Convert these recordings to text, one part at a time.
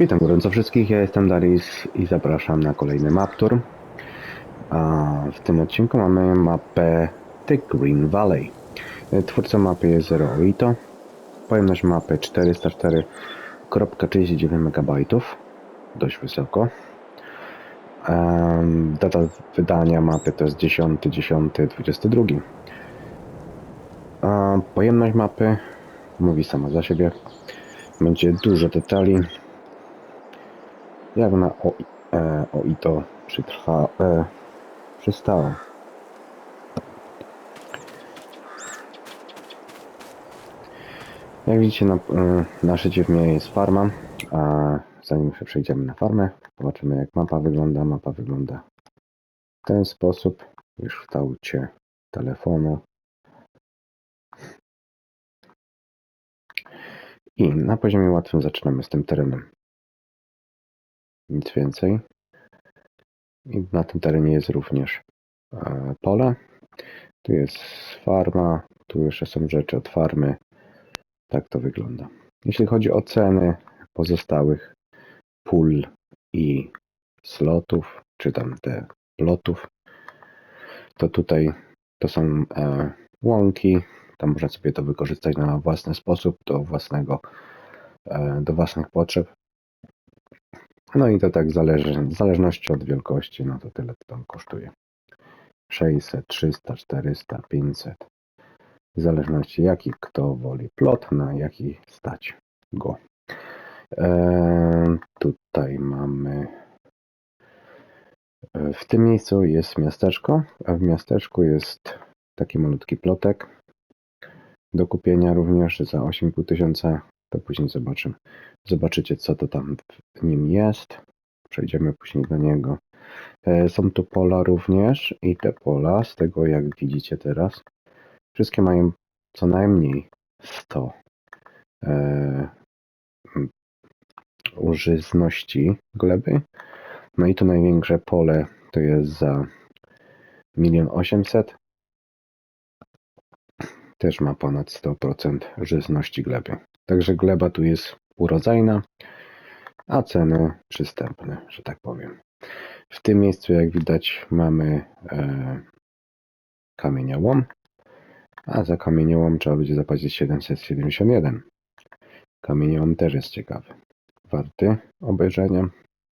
Witam gorąco wszystkich, ja jestem Darius i zapraszam na kolejny map tour. A w tym odcinku mamy mapę The Green Valley. Twórcą mapy jest Zero Oito. Pojemność mapy 404,39 MB. Dość wysoko. Data wydania mapy to jest 10.10.22. A Pojemność mapy mówi sama za siebie. Będzie dużo detali, jak na o, e, o i to przytrwa, e, przystało. Jak widzicie na, e, na szczycie w mnie jest farma, a zanim jeszcze przejdziemy na farmę, zobaczymy jak mapa wygląda. Mapa wygląda w ten sposób, już w kształcie telefonu. I na poziomie łatwym zaczynamy z tym terenem nic więcej. I na tym terenie jest również e, pole. Tu jest farma, tu jeszcze są rzeczy od farmy. Tak to wygląda. Jeśli chodzi o ceny pozostałych pól i slotów, czy tam te plotów, to tutaj to są e, łąki. Tam można sobie to wykorzystać na własny sposób, do własnego, e, do własnych potrzeb. No i to tak zależy, w zależności od wielkości, no to tyle to tam kosztuje. 600, 300, 400, 500. W zależności jaki kto woli plot, na jaki stać go. Eee, tutaj mamy e, w tym miejscu jest miasteczko, a w miasteczku jest taki malutki plotek do kupienia również za 8,5 tysiąca. To później zobaczymy. Zobaczycie, co to tam w nim jest. Przejdziemy później do niego. E, Są tu pola również i te pola, z tego jak widzicie teraz, wszystkie mają co najmniej 100 e, użyzności gleby. No i to największe pole to jest za 1 800 też ma ponad 100% żyzności gleby. Także gleba tu jest urodzajna, a ceny przystępne, że tak powiem. W tym miejscu, jak widać, mamy e, kamieniołom, a za kamieniołom trzeba będzie zapłacić 771. Kamieniołom też jest ciekawy, warty obejrzenia,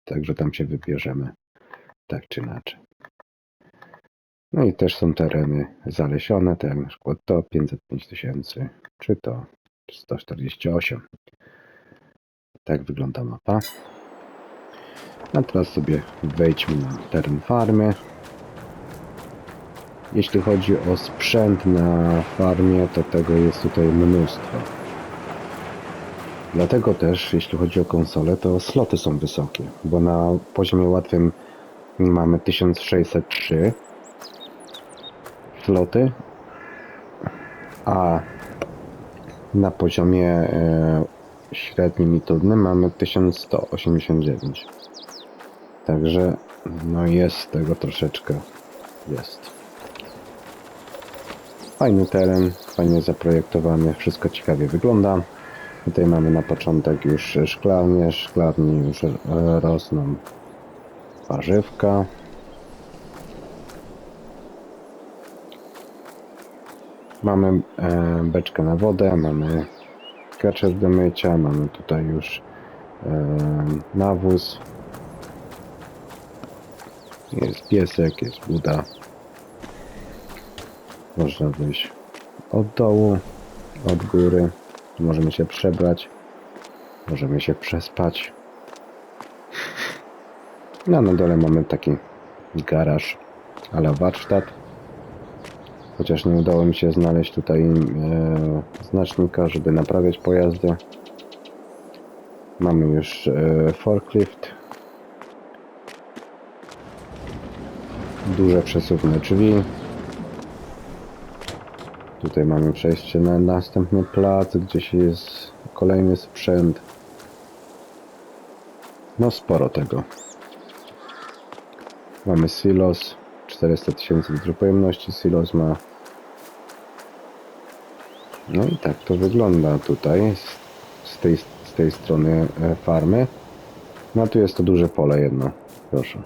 także tam się wybierzemy tak czy inaczej. No i też są tereny zalesione, tak jak na przykład to 505 tysięcy, czy to 148. Tak wygląda mapa. A teraz sobie wejdźmy na teren farmy. Jeśli chodzi o sprzęt na farmie, to tego jest tutaj mnóstwo. Dlatego też, jeśli chodzi o konsolę, to sloty są wysokie, bo na poziomie łatwym mamy 1603 sloty, a na poziomie e, średnim i trudnym mamy 1189. Także no jest tego troszeczkę. Jest. Fajny teren, fajnie zaprojektowany, wszystko ciekawie wygląda. Tutaj mamy na początek już szklarnię, szklarni już e, rosną warzywka. Mamy e, beczkę na wodę, mamy kaczek do mycia, mamy tutaj już e, nawóz. Jest piesek, jest buda. Można wyjść od dołu, od góry. Możemy się przebrać. Możemy się przespać. No, na dole mamy taki garaż, ale warsztat. Chociaż nie udało mi się znaleźć tutaj e, znacznika, żeby naprawiać pojazdy. Mamy już e, forklift. Duże przesuwne drzwi. Tutaj mamy przejście na następny plac, gdzieś jest kolejny sprzęt. No sporo tego. Mamy silos. 400 tysięcy litrów pojemności silos ma. No i tak to wygląda tutaj z, tej, z tej strony e, farmy. No tu jest to duże pole jedno, proszę.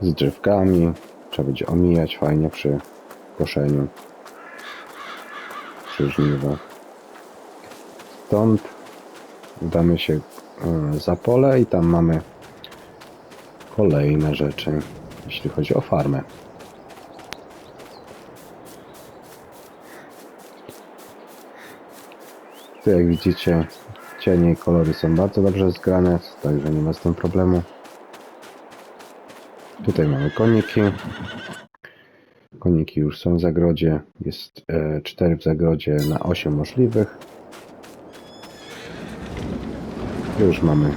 Z drzewkami, trzeba będzie omijać fajnie przy koszeniu. Przy żniwach. Stąd udamy się e, za pole i tam mamy kolejne rzeczy, jeśli chodzi o farmę. Tu jak widzicie cienie i kolory są bardzo dobrze zgrane, także nie ma z tym problemu. Tutaj mamy koniki. Koniki już są w zagrodzie. Jest e, 4 w zagrodzie na 8 możliwych. Już mamy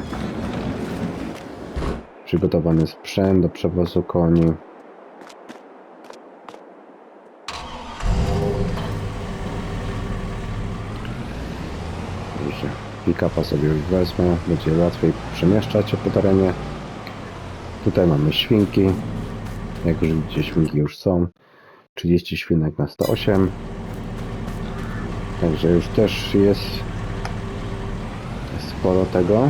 przygotowany sprzęt do przewozu koni. Także pick-upa sobie już wezmę, będzie łatwiej przemieszczać się po terenie. Tutaj mamy świnki. Jak już widzicie, świnki już są. 30 świnek na 108. Także już też jest sporo tego.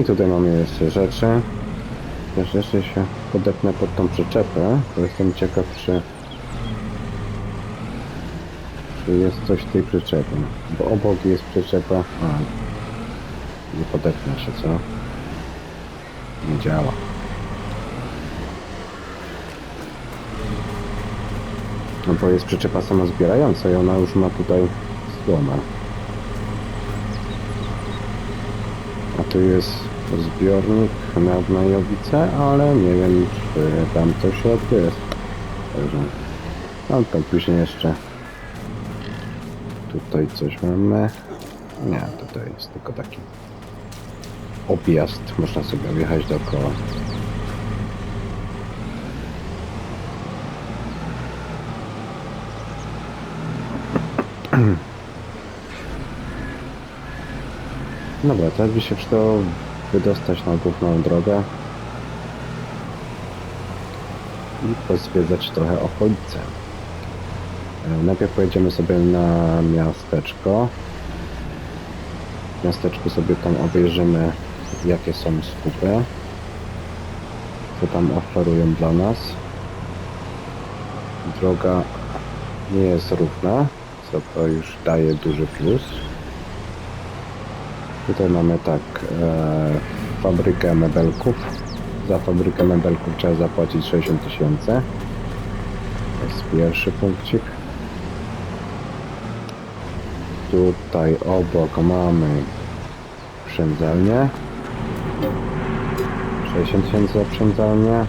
I tutaj mamy jeszcze rzeczy. Też jeszcze się podepnę pod tą przyczepę, bo jestem ciekaw, czy, czy jest coś w tej przyczepie. Bo obok jest przyczepa. A, nie podepnę się, co? Nie działa. No bo jest przyczepa samozbierająca i ona już ma tutaj złomę. Tu jest zbiornik na Gnajowice, ale nie wiem, czy tam coś jest. Także no tam później jeszcze tutaj coś mamy. Nie, tutaj jest tylko taki objazd. Można sobie wjechać dookoła. Dobra, teraz by się przydało wydostać na główną drogę i pozwiedzać trochę okolice. E, Najpierw pojedziemy sobie na miasteczko. W miasteczku sobie tam obejrzymy jakie są skupy, co tam oferują dla nas. Droga nie jest równa, co to już daje duży plus. Tutaj mamy tak, e, fabrykę mebelków. Za fabrykę mebelków trzeba zapłacić 60 tysięcy. To jest pierwszy punkcik. Tutaj obok mamy przędzalnię. 60 tysięcy za przędzalnię.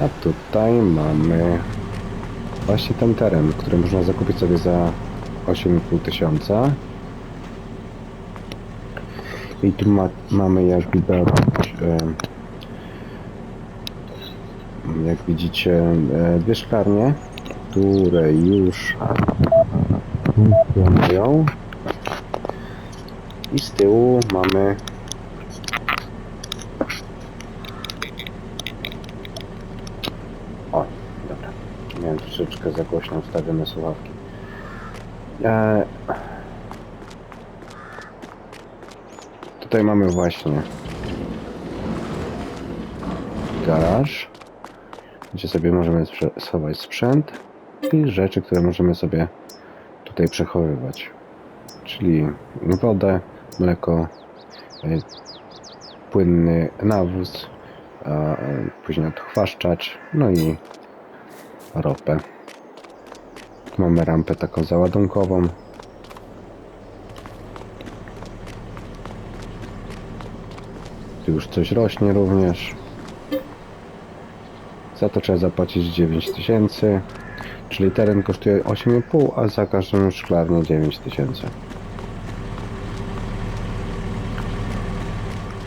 A tutaj mamy właśnie ten teren, który można zakupić sobie za 8,5 tysiąca. I tu ma, mamy jakby dać, e, jak widzicie, e, dwie szklarnie, które już funkcjonują. I z tyłu mamy O, dobra. Miałem troszeczkę za głośno ustawione słuchawki. E... Tutaj mamy właśnie garaż, gdzie sobie możemy schować sprzęt i rzeczy, które możemy sobie tutaj przechowywać. Czyli wodę, mleko, e, płynny nawóz, e, później odchwaszczacz, no i ropę. Mamy rampę taką załadunkową. Tu już coś rośnie również. Za to trzeba zapłacić 9 tysięcy, czyli teren kosztuje 8,5, a za każdą szklarnię 9 tysięcy.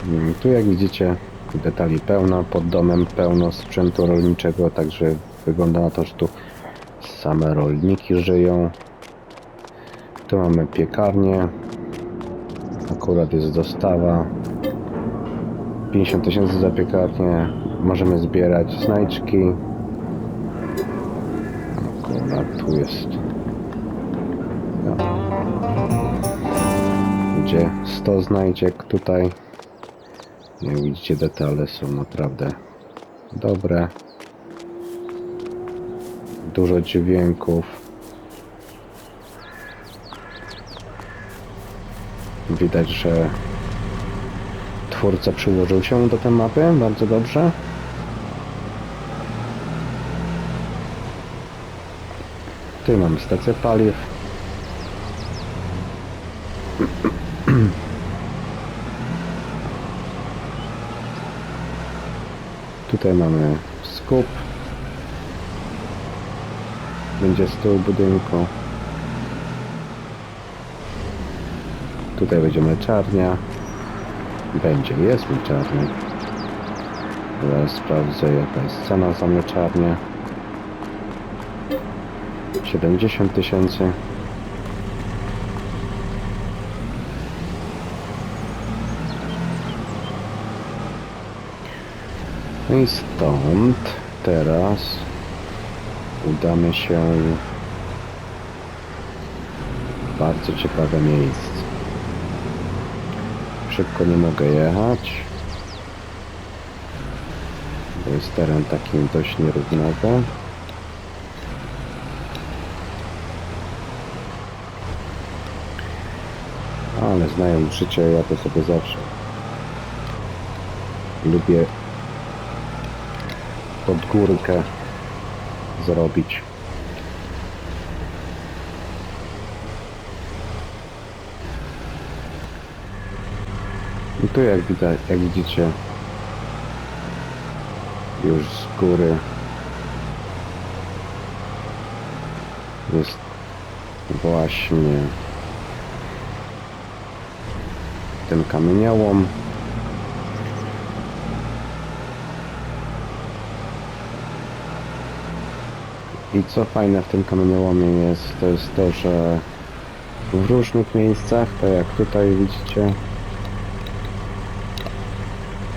Mm, Tu jak widzicie detali pełno, pod domem pełno sprzętu rolniczego, także wygląda na to, że tu same rolniki żyją. Tu mamy piekarnię, akurat jest dostawa. 50 tysięcy za piekarnię, możemy zbierać znajdźki. tu jest. No. Gdzie 100 znajdziek tutaj. Jak widzicie detale są naprawdę dobre. Dużo dźwięków. Widać, że twórca przyłożył się do tej mapy bardzo dobrze. Tu mamy stację paliw. Tutaj mamy skup. Będzie z tyłu budynku. Tutaj będzie mleczarnia. Będzie, jest mleczarnia. Zaraz sprawdzę jaka jest cena za mleczarnię. 70 tysięcy. No i stąd teraz udamy się w bardzo ciekawe miejsce. Szybko nie mogę jechać. Bo jest teren taki dość nierównowy. Ale znając życie, ja to sobie zawsze lubię pod górkę zrobić. I tu jak, widać, jak widzicie już z góry jest właśnie ten kamieniołom. I co fajne w tym kamieniołomie jest, to jest to, że w różnych miejscach, tak jak tutaj widzicie,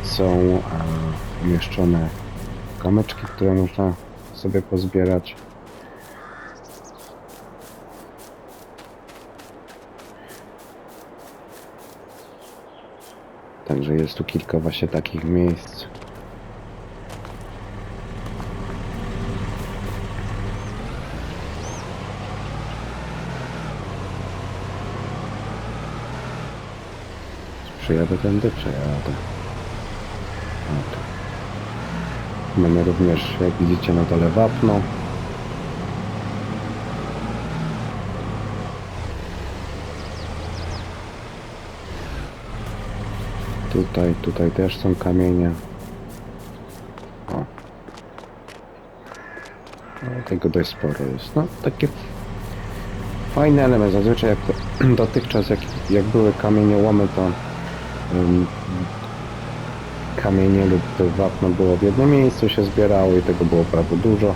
są e, umieszczone kamyczki, które można sobie pozbierać. Także jest tu kilka właśnie takich miejsc. Przejadę tędy, przejadę. O, tu. Mamy również, jak widzicie, na dole wapno. Tutaj, tutaj też są kamienie. O. No, tego dość sporo jest. No, takie fajny element. Zazwyczaj jak dotychczas, jak, jak były kamieniołomy, to kamienie lub wapno było w jednym miejscu, się zbierało i tego było bardzo dużo.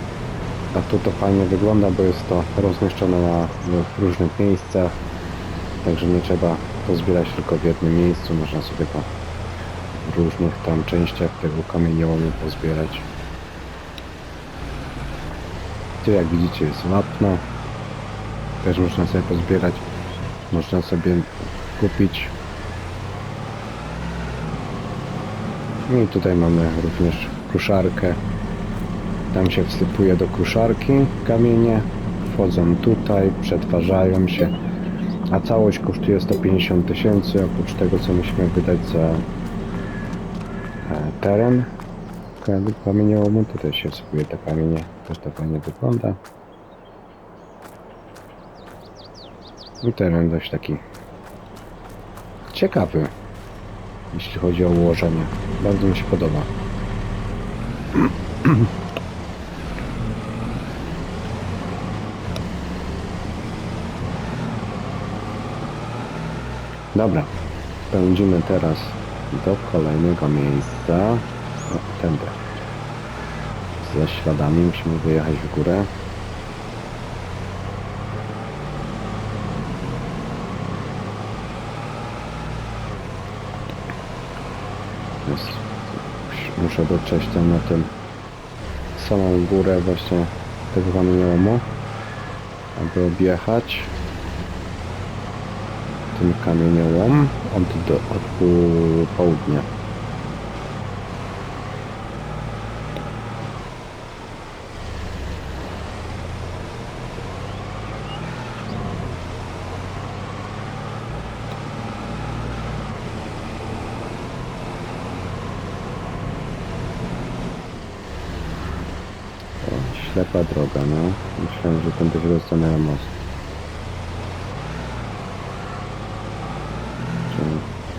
A tu to fajnie wygląda, bo jest to rozmieszczone na, w różnych miejscach. Także nie trzeba to zbierać tylko w jednym miejscu, można sobie to w różnych tam częściach tego kamieniołomu pozbierać. Tu jak widzicie jest wapno. Też można sobie pozbierać. Można sobie kupić. No I tutaj mamy również kruszarkę. Tam się wsypuje do kruszarki kamienie. Wchodzą tutaj, przetwarzają się. A całość kosztuje 150 tysięcy, oprócz tego co musimy wydać za e, teren kamieniołomu. Tutaj się wsypuje te kamienie, też to fajnie wygląda. I teren dość taki ciekawy, jeśli chodzi o ułożenie. Bardzo mi się podoba. Dobra, pędzimy teraz do kolejnego miejsca. O, tędy. Ze śladami musimy wyjechać w górę. Jest. Muszę dotrzeć tam na tym samą górę właśnie tego kamieniołomu. aby objechać ten kamieniołom od, do, od pół- południa. O, ślepa droga, no. Myślałem, że tędy się dostanę na most.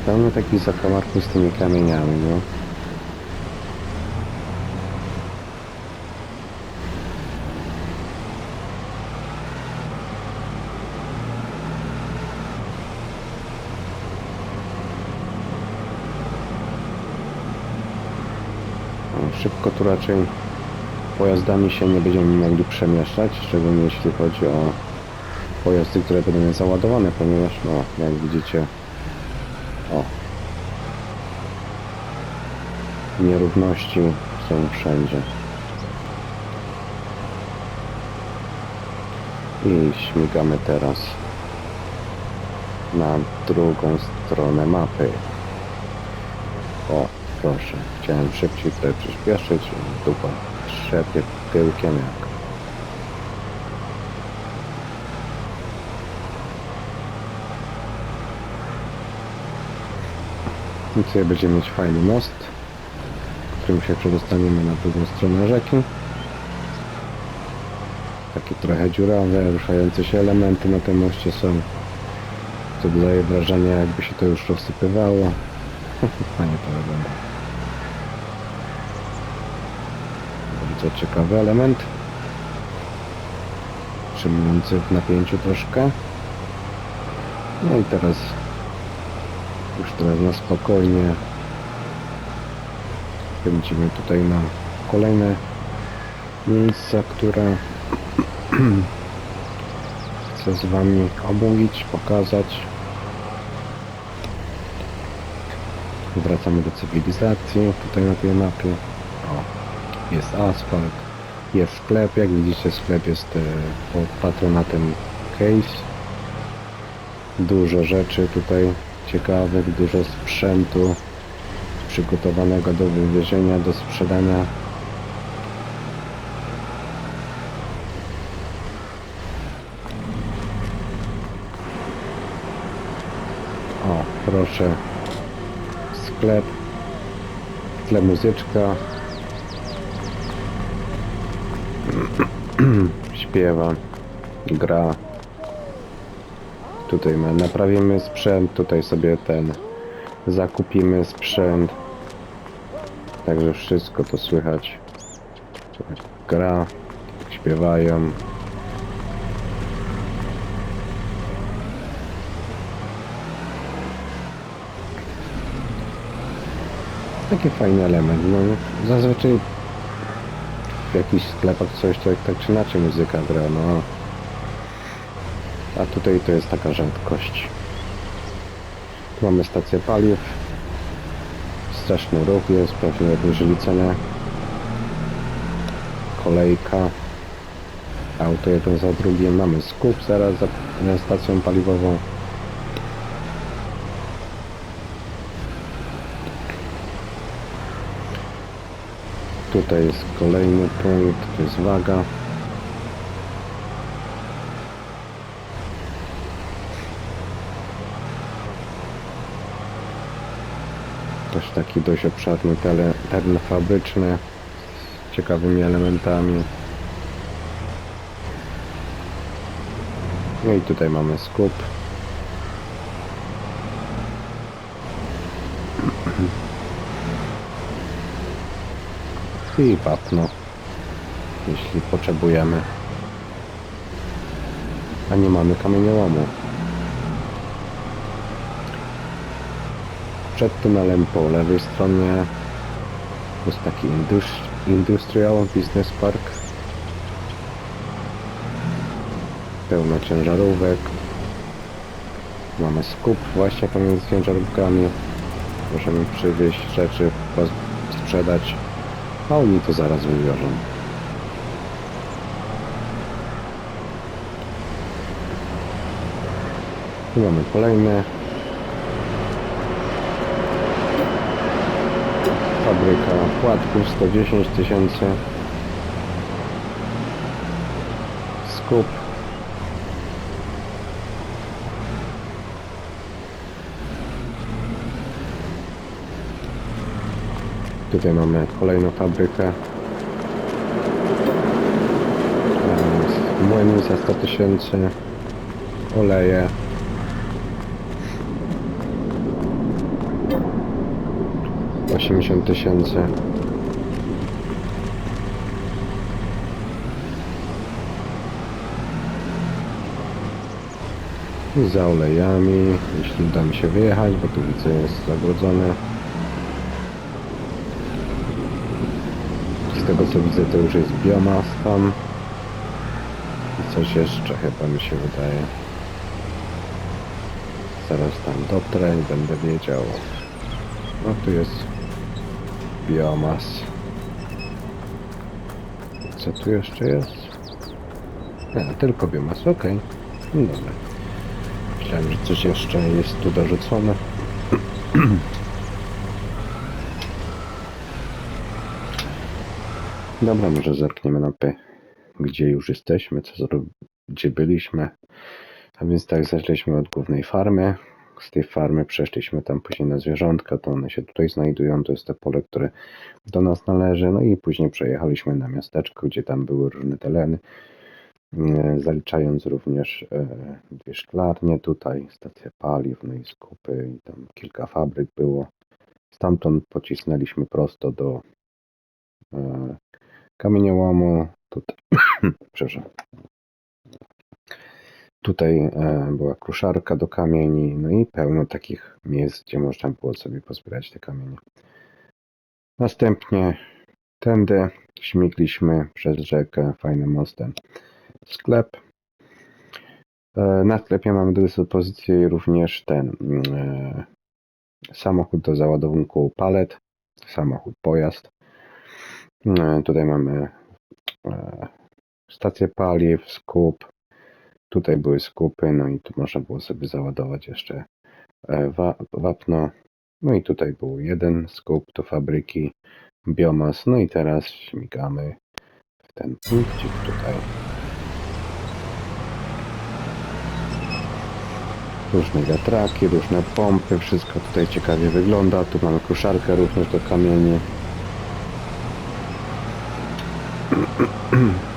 Pełno takich zakamarków z tymi kamieniami, no. O, Szybko tu raczej pojazdami się nie będziemy mogli przemieszczać, szczególnie jeśli chodzi o pojazdy, które będą załadowane, ponieważ no, jak widzicie o nierówności są wszędzie. I śmigamy teraz na drugą stronę mapy. O, proszę. Chciałem szybciej tutaj przyspieszyć. Dupa trzepie pyłkiem jak. I tutaj będziemy mieć fajny most, którym się przedostaniemy na drugą stronę rzeki. Takie trochę dziurawe, ruszające się elementy na tym moście są. To daje wrażenie, jakby się to już rozsypywało. Fajnie to wygląda. Bardzo ciekawy element. Trzymujący w napięciu troszkę. No i teraz już teraz na spokojnie pędzimy tutaj na kolejne miejsca, które chcę z Wami omówić, pokazać. Wracamy do cywilizacji tutaj na tej mapie. Jest asfalt, jest sklep, jak widzicie sklep jest e, pod patronatem Case. Dużo rzeczy tutaj ciekawych, dużo sprzętu przygotowanego do wywiezienia, do sprzedania. O, proszę. Sklep. Tle muzyczka. Śpiewa. Gra. Tutaj ma, naprawimy sprzęt, tutaj sobie ten zakupimy sprzęt. Także wszystko to słychać. Gra, śpiewają. Taki fajny element. No, zazwyczaj w jakichś sklepach coś to tak czy inaczej muzyka gra, no. A tutaj to jest taka rzadkość. Mamy stację paliw. Straszny ruch jest, pewnie obniżyli cenę. Kolejka. Auto jeden za drugim. Mamy skup zaraz za za stacją paliwową. Tutaj jest kolejny punkt, to jest waga. Też taki dość obszerny tele- teren fabryczny z ciekawymi elementami. No i tutaj mamy skup. I wapno, jeśli potrzebujemy. A nie mamy kamieniołomu. Przed tunelem po lewej stronie jest taki indus- Industrial Business Park. Pełno ciężarówek. Mamy skup właśnie pomiędzy ciężarówkami. Możemy przywieźć rzeczy, sprzedać, a oni to zaraz wywiążą. Tu mamy kolejne. Fabryka płatków 110 tysięcy. Skup Tutaj mamy kolejną fabrykę. Młyny za 100 tysięcy. Oleje. Osiemdziesiąt tysięcy. Za olejami, jeśli uda mi się wyjechać, bo tu widzę jest zagrodzone. Z tego co widzę to już jest biomas tam. I coś jeszcze chyba mi się wydaje. Zaraz tam dotrę i będę wiedział. No tu jest biomas. Co tu jeszcze jest? Nie, tylko biomas, okej. No dobra. Myślałem, że coś jeszcze jest tu dorzucone. Dobra, może zerkniemy na P, gdzie już jesteśmy, co gdzie byliśmy. A więc tak, zaczęliśmy od głównej farmy. Z tej farmy przeszliśmy tam później na zwierzątka, to one się tutaj znajdują, to jest to pole, które do nas należy. No i później przejechaliśmy na miasteczko, gdzie tam były różne tereny, e, zaliczając również e, dwie szklarnie tutaj, stację paliw, no i skupy i tam kilka fabryk było. Stamtąd pocisnęliśmy prosto do e, kamieniołomu. Tutaj, przepraszam. Tutaj e, była kruszarka do kamieni, no i pełno takich miejsc, gdzie można było sobie pozbierać te kamienie. Następnie tędy śmigliśmy przez rzekę fajnym mostem. Sklep. E, na sklepie mamy do dyspozycji również ten e, samochód do załadunku palet, samochód pojazd. E, Tutaj mamy e, stację paliw, skup. Tutaj były skupy, no i tu można było sobie załadować jeszcze e, wa- wapno. No i tutaj był jeden skup do fabryki, biomas. No i teraz śmigamy w ten punkcik tutaj. Różne wiatraki, różne pompy, wszystko tutaj ciekawie wygląda. Tu mamy koszarkę również do kamieni.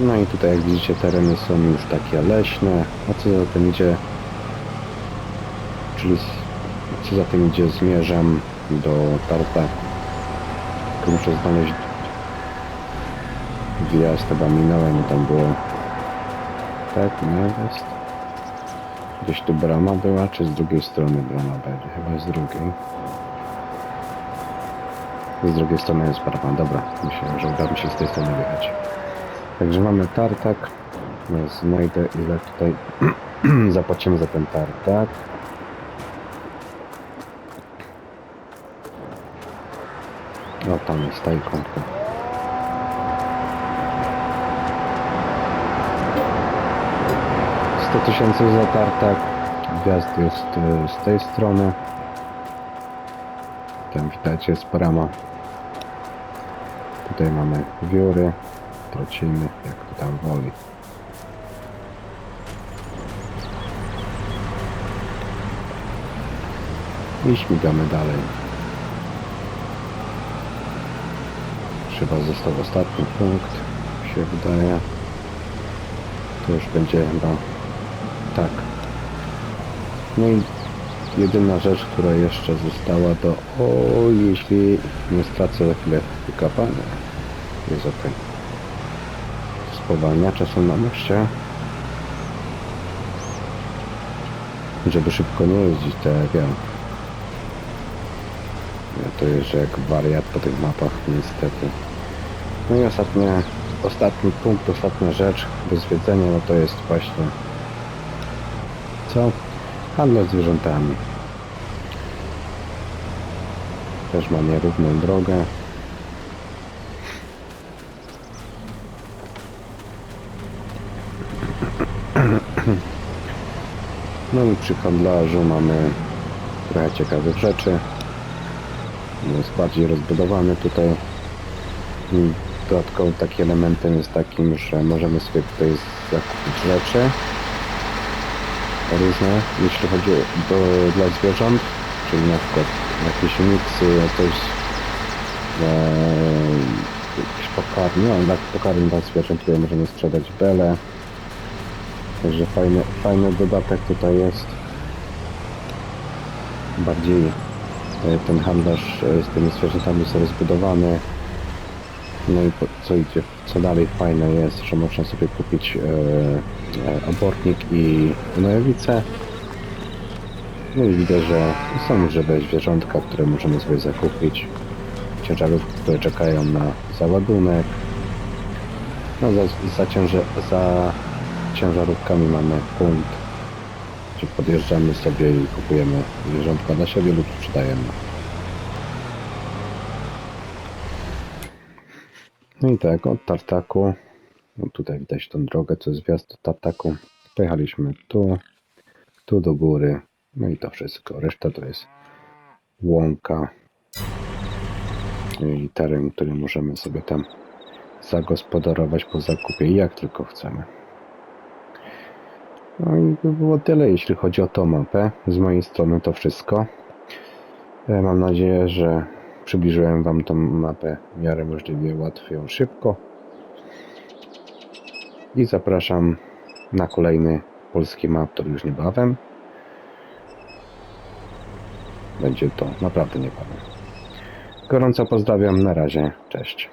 No i tutaj jak widzicie tereny są już takie leśne, a co za tym idzie, czyli co za tym idzie zmierzam do Tarta. Tylko muszę znaleźć wjazd, chyba minąłem tam było tak, nie jest. Gdzieś tu brama była, czy z drugiej strony brama będzie? Chyba z drugiej. Z drugiej strony jest brama. Dobra, myślę, że uda mi się z tej strony wyjechać. Także mamy tartak. Znajdę ile tutaj zapłacimy za ten tartak. O, tam jest tajkonka. 100 tysięcy zatarte. Wjazd jest y, z tej strony. Tam widać jest brama. Tutaj mamy wióry, trociny, jak to tam woli. I śmigamy dalej. Chyba został ostatni punkt, się wydaje. To już będzie chyba tak. No i jedyna rzecz, która jeszcze została to o, jeśli nie stracę za chwilę wykapania, jest ok. Spowalniacze są na moście. Żeby szybko nie jeździć, tak jak ja. Ja to jeżdżę jak wariat po tych mapach, niestety. No i ostatnie, ostatni punkt, ostatnia rzecz do zwiedzenia, no to jest właśnie co? Handel zwierzętami. Też ma nierówną drogę. No i przy handlarzu mamy trochę ciekawych rzeczy. Jest bardziej rozbudowany tutaj. I dodatkowo taki elementem jest takim, że możemy sobie tutaj zakupić rzeczy różne, jeśli chodzi do, dla zwierząt, czyli na przykład jakieś miksy, coś e, jakieś pokarmy, ale dla pokarmy dla zwierząt tutaj możemy sprzedać bele. Także fajny, fajny dodatek tutaj jest. Bardziej e, ten handlarz e, z tymi zwierzętami jest rozbudowany. No i po, co idzie, co dalej fajne jest, że można sobie kupić e, obornik i gnojowicę. No i widać, że są żywe zwierzątka, które możemy sobie zakupić. Ciężarówki, które czekają na załadunek. No za, za, za ciężarówkami mamy punkt, gdzie podjeżdżamy sobie i kupujemy zwierzątka dla siebie lub sprzedajemy. No i tak, od Tartaku, no tutaj widać tą drogę, co jest do Tartaku. Pojechaliśmy tu, tu do góry, no i to wszystko. Reszta to jest łąka i teren, który możemy sobie tam zagospodarować po zakupie jak tylko chcemy. No i to było tyle, jeśli chodzi o tą mapę. Z mojej strony to wszystko. E, Mam nadzieję, że przybliżyłem Wam tą mapę w miarę możliwie łatwo i szybko. I zapraszam na kolejny polski map, który już niebawem. Będzie to naprawdę niebawem. Gorąco pozdrawiam, na razie, cześć.